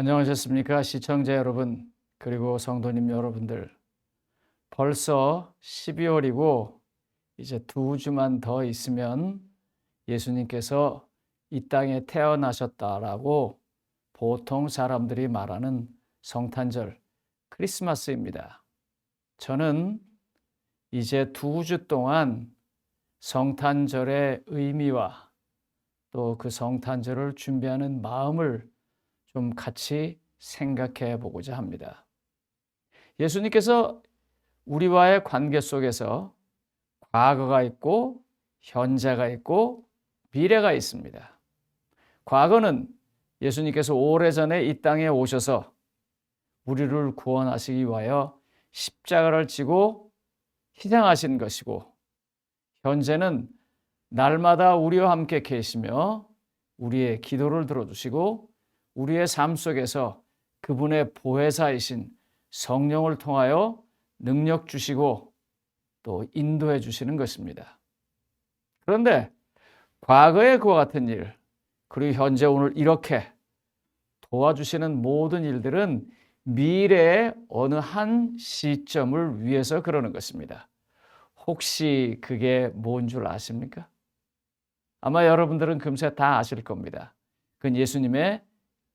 안녕하셨습니까? 시청자 여러분, 그리고 성도님 여러분들. 벌써 12월이고, 이제 두 주만 더 있으면 예수님께서 이 땅에 태어나셨다라고 보통 사람들이 말하는 성탄절, 크리스마스입니다. 저는 이제 두 주 동안 성탄절의 의미와 또 그 성탄절을 준비하는 마음을 좀 같이 생각해 보고자 합니다. 예수님께서 우리와의 관계 속에서 과거가 있고 현재가 있고 미래가 있습니다. 과거는 예수님께서 오래전에 이 땅에 오셔서 우리를 구원하시기 위하여 십자가를 지고 희생하신 것이고 현재는 날마다 우리와 함께 계시며 우리의 기도를 들어주시고 우리의 삶 속에서 그분의 보혜사이신 성령을 통하여 능력 주시고 또 인도해 주시는 것입니다. 그런데 과거의 그와 같은 일, 그리고 현재 오늘 이렇게 도와주시는 모든 일들은 미래의 어느 한 시점을 위해서 그러는 것입니다. 혹시 그게 뭔 줄 아십니까? 아마 여러분들은 금세 다 아실 겁니다. 그건 예수님의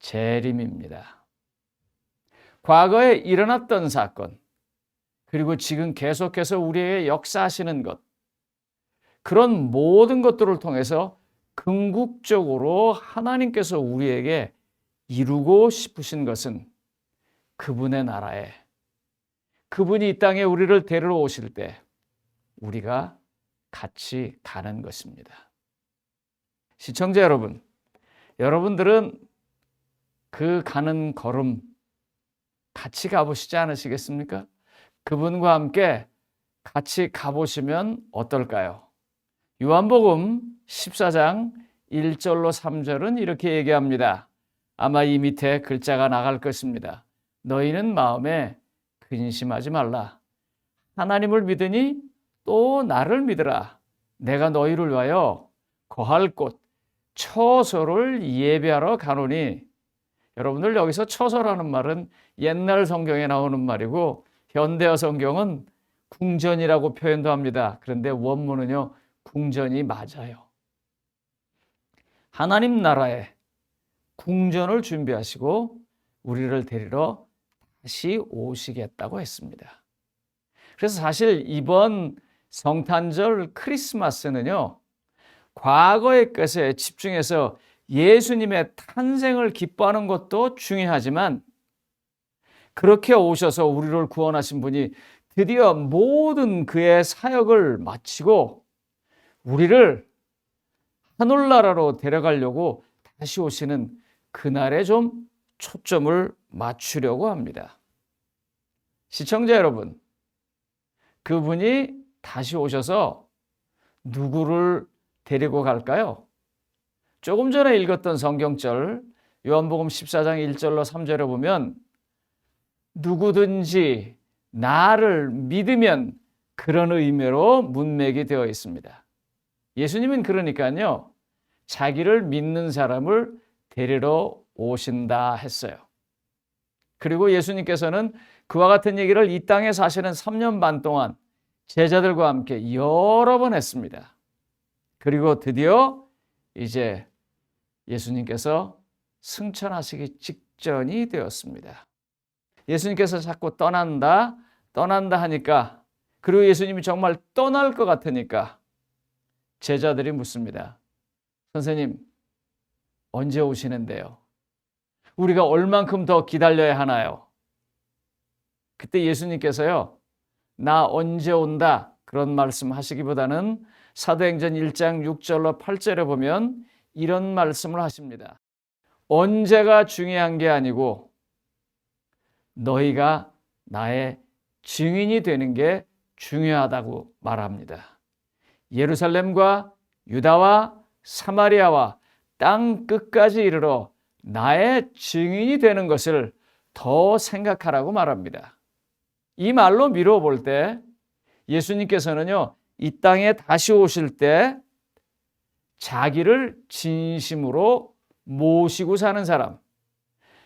재림입니다. 과거에 일어났던 사건, 그리고 지금 계속해서 우리에게 역사하시는 것, 그런 모든 것들을 통해서 궁극적으로 하나님께서 우리에게 이루고 싶으신 것은 그분의 나라에 그분이 이 땅에 우리를 데리러 오실 때 우리가 같이 가는 것입니다. 시청자 여러분, 여러분들은 그 가는 걸음 같이 가보시지 않으시겠습니까? 그분과 함께 같이 가보시면 어떨까요? 요한복음 14장 1절로 3절은 이렇게 얘기합니다. 아마 이 밑에 글자가 나갈 것입니다. 너희는 마음에 근심하지 말라. 하나님을 믿으니 또 나를 믿으라. 내가 너희를 위하여 거할 곳 처소를 예배하러 가노니 여러분들 여기서 처소라는 말은 옛날 성경에 나오는 말이고 현대어 성경은 궁전이라고 표현도 합니다. 그런데 원문은요, 궁전이 맞아요. 하나님 나라에 궁전을 준비하시고 우리를 데리러 다시 오시겠다고 했습니다. 그래서 사실 이번 성탄절 크리스마스는요, 과거의 것에 집중해서 예수님의 탄생을 기뻐하는 것도 중요하지만 그렇게 오셔서 우리를 구원하신 분이 드디어 모든 그의 사역을 마치고 우리를 하늘나라로 데려가려고 다시 오시는 그날에 좀 초점을 맞추려고 합니다. 시청자 여러분, 그분이 다시 오셔서 누구를 데리고 갈까요? 조금 전에 읽었던 성경절 요한복음 14장 1절로 3절에 보면 누구든지 나를 믿으면 그런 의미로 문맥이 되어 있습니다. 예수님은 그러니까요, 자기를 믿는 사람을 데리러 오신다 했어요. 그리고 예수님께서는 그와 같은 얘기를 이 땅에 사시는 3년 반 동안 제자들과 함께 여러 번 했습니다. 그리고 드디어 이제 예수님께서 승천하시기 직전이 되었습니다. 예수님께서 자꾸 떠난다, 떠난다 하니까 그리고 예수님이 정말 떠날 것 같으니까 제자들이 묻습니다. 선생님, 언제 오시는데요? 우리가 얼만큼 더 기다려야 하나요? 그때 예수님께서요, 나 언제 온다 그런 말씀 하시기보다는 사도행전 1장 6절로 8절에 보면 이런 말씀을 하십니다. 언제가 중요한 게 아니고 너희가 나의 증인이 되는 게 중요하다고 말합니다. 예루살렘과 유다와 사마리아와 땅 끝까지 이르러 나의 증인이 되는 것을 더 생각하라고 말합니다. 이 말로 미루어 볼 때 예수님께서는요, 이 땅에 다시 오실 때 자기를 진심으로 모시고 사는 사람,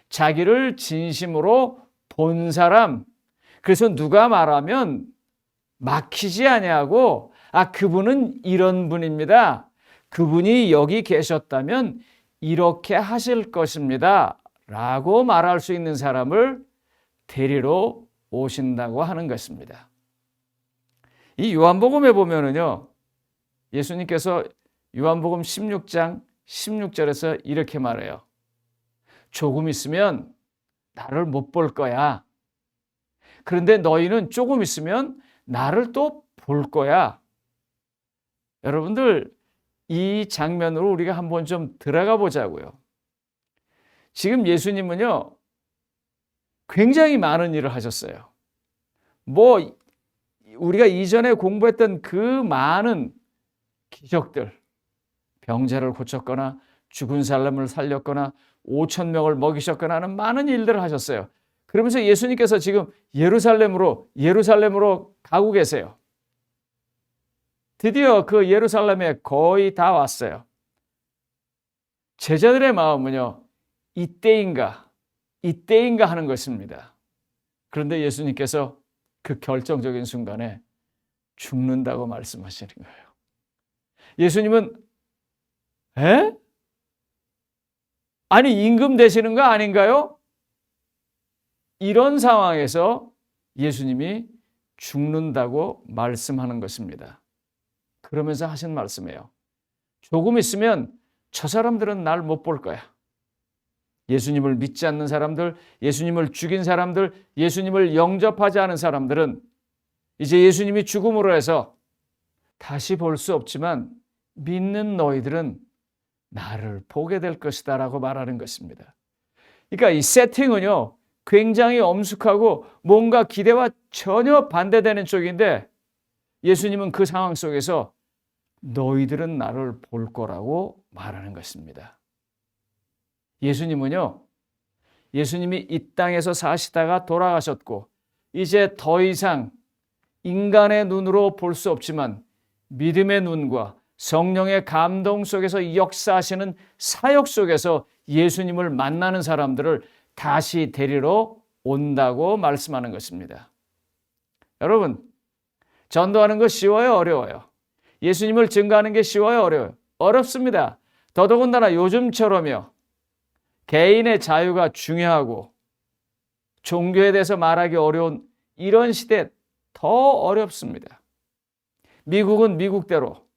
자기를 진심으로 본 사람. 그래서 누가 말하면 막히지 아니하고 아 그분은 이런 분입니다. 그분이 여기 계셨다면 이렇게 하실 것입니다. 라고 말할 수 있는 사람을 데리러 오신다고 하는 것입니다. 이 요한복음에 보면은요, 예수님께서 요한복음 16장 16절에서 이렇게 말해요. 조금 있으면 나를 못 볼 거야. 그런데 너희는 조금 있으면 나를 또 볼 거야. 여러분들, 이 장면으로 우리가 한번 좀 들어가 보자고요. 지금 예수님은요, 굉장히 많은 일을 하셨어요. 뭐, 우리가 이전에 공부했던 그 많은 기적들, 병자를 고쳤거나 죽은 사람을 살렸거나 5천 명을 먹이셨거나 하는 많은 일들을 하셨어요. 그러면서 예수님께서 지금 예루살렘으로 예루살렘으로 가고 계세요. 드디어 그 예루살렘에 거의 다 왔어요. 제자들의 마음은요. 이때인가 이때인가 하는 것입니다. 그런데 예수님께서 그 결정적인 순간에 죽는다고 말씀하시는 거예요. 예수님은 에? 아니 임금 되시는 거 아닌가요? 이런 상황에서 예수님이 죽는다고 말씀하는 것입니다. 그러면서 하신 말씀이에요. 조금 있으면 저 사람들은 날 못 볼 거야. 예수님을 믿지 않는 사람들, 예수님을 죽인 사람들, 예수님을 영접하지 않은 사람들은 이제 예수님이 죽음으로 해서 다시 볼 수 없지만 믿는 너희들은 나를 보게 될 것이다 라고 말하는 것입니다. 그러니까 이 세팅은요, 굉장히 엄숙하고 뭔가 기대와 전혀 반대되는 쪽인데 예수님은 그 상황 속에서 너희들은 나를 볼 거라고 말하는 것입니다. 예수님은요, 예수님이 이 땅에서 사시다가 돌아가셨고, 이제 더 이상 인간의 눈으로 볼 수 없지만 믿음의 눈과 성령의 감동 속에서 역사하시는 사역 속에서 예수님을 만나는 사람들을 다시 데리러 온다고 말씀하는 것입니다. 여러분, 전도하는 거 쉬워요, 어려워요? 예수님을 증거하는 게 쉬워요, 어려워요? 어렵습니다. 더더군다나 요즘처럼요. 개인의 자유가 중요하고 종교에 대해서 말하기 어려운 이런 시대 더 어렵습니다. 미국은 미국대로,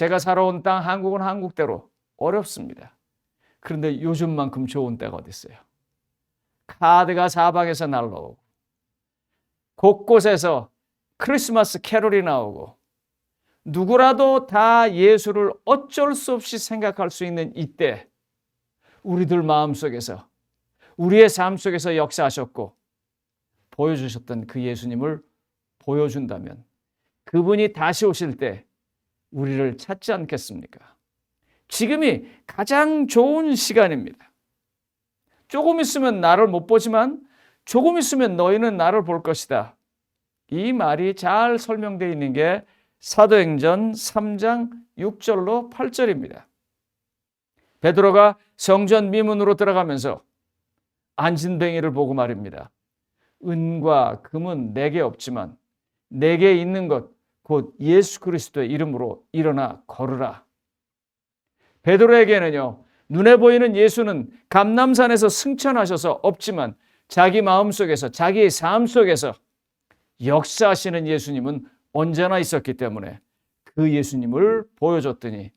제가 살아온 땅 한국은 한국대로 어렵습니다. 그런데 요즘만큼 좋은 때가 어디 있어요? 카드가 사방에서 날라오고 곳곳에서 크리스마스 캐롤이 나오고 누구라도 다 예수를 어쩔 수 없이 생각할 수 있는 이때 우리들 마음 속에서 우리의 삶 속에서 역사하셨고 보여주셨던 그 예수님을 보여준다면 그분이 다시 오실 때 우리를 찾지 않겠습니까? 지금이 가장 좋은 시간입니다. 조금 있으면 나를 못 보지만 조금 있으면 너희는 나를 볼 것이다. 이 말이 잘 설명되어 있는 게 사도행전 3장 6절로 8절입니다. 베드로가 성전 미문으로 들어가면서 안진뱅이를 보고 말입니다. 은과 금은 내게 없지만 내게 있는 것 곧 예수 그리스도의 이름으로 일어나 걸으라. 베드로에게는요. 눈에 보이는 예수는 감남산에서 승천하셔서 없지만 자기 마음 속에서 자기의 삶 속에서 역사하시는 예수님은 언제나 있었기 때문에 그 예수님을 보여줬더니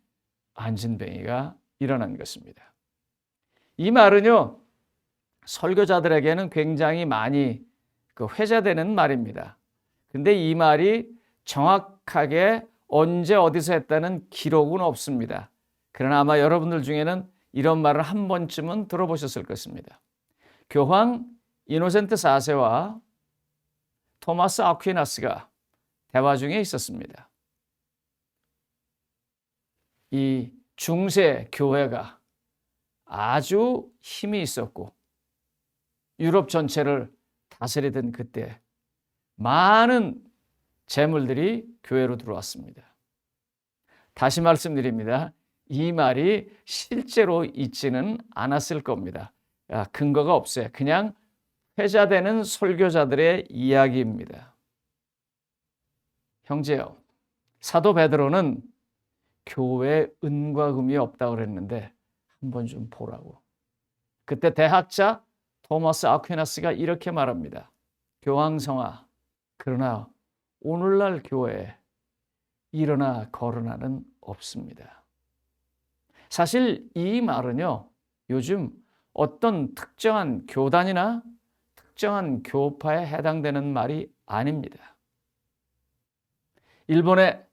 안진뱅이가 일어난 것입니다. 이 말은요, 설교자들에게는 굉장히 많이 그 회자되는 말입니다. 근데 이 말이 정확하게 언제 어디서 했다는 기록은 없습니다. 그러나 아마 여러분들 중에는 이런 말을 한 번쯤은 들어보셨을 것입니다. 교황 이노센트 4세와 토마스 아퀴나스가 대화 중에 있었습니다. 이 중세 교회가 아주 힘이 있었고 유럽 전체를 다스리던 그때 많은 재물들이 교회로 들어왔습니다. 다시 말씀드립니다. 이 말이 실제로 있지는 않았을 겁니다. 아, 근거가 없어요. 그냥 회자되는 설교자들의 이야기입니다. 형제요, 사도 베드로는 교회에 은과 금이 없다고 그랬는데 한번 좀 보라고. 그때 대학자 토마스 아퀴나스가 이렇게 말합니다. 교황성아, 그러나 오늘날 교회에 일어나 거론하는 없습니다. 사실 이 말은요, 요즘 어떤 특정한 교단이나 특정한 교파에 해당되는 말이 아닙니다. 일본의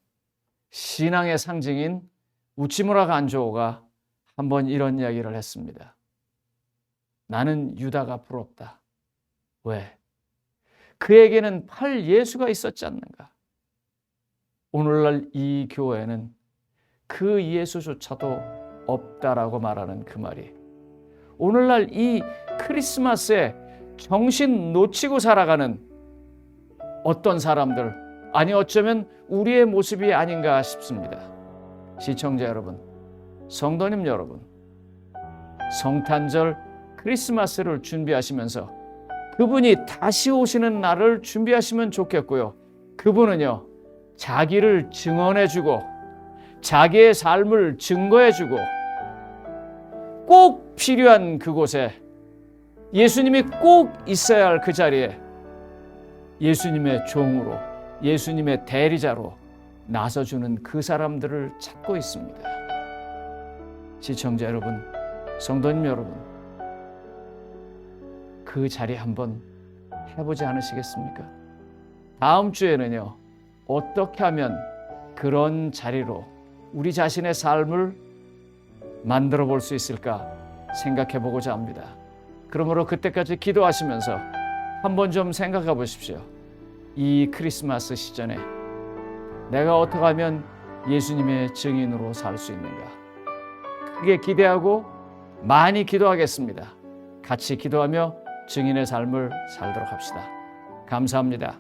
신앙의 상징인 우치무라 간조가 한번 이런 이야기를 했습니다. 나는 유다가 부럽다. 왜? 그에게는 팔 예수가 있었지 않는가? 오늘날 이 교회는 그 예수조차도 없다라고 말하는 그 말이 오늘날 이 크리스마스에 정신 놓치고 살아가는 어떤 사람들 아니 어쩌면 우리의 모습이 아닌가 싶습니다. 시청자 여러분, 성도님 여러분, 성탄절 크리스마스를 준비하시면서 그분이 다시 오시는 날을 준비하시면 좋겠고요. 그분은요, 자기를 증언해주고, 자기의 삶을 증거해주고, 꼭 필요한 그곳에 예수님이 꼭 있어야 할 그 자리에 예수님의 종으로, 예수님의 대리자로 나서주는 그 사람들을 찾고 있습니다. 시청자 여러분, 성도님 여러분, 그 자리 한번 해보지 않으시겠습니까? 다음 주에는요, 어떻게 하면 그런 자리로 우리 자신의 삶을 만들어 볼 수 있을까 생각해 보고자 합니다. 그러므로 그때까지 기도하시면서 한번 좀 생각해 보십시오. 이 크리스마스 시전에 내가 어떻게 하면 예수님의 증인으로 살 수 있는가? 크게 기대하고 많이 기도하겠습니다. 같이 기도하며 증인의 삶을 살도록 합시다. 감사합니다.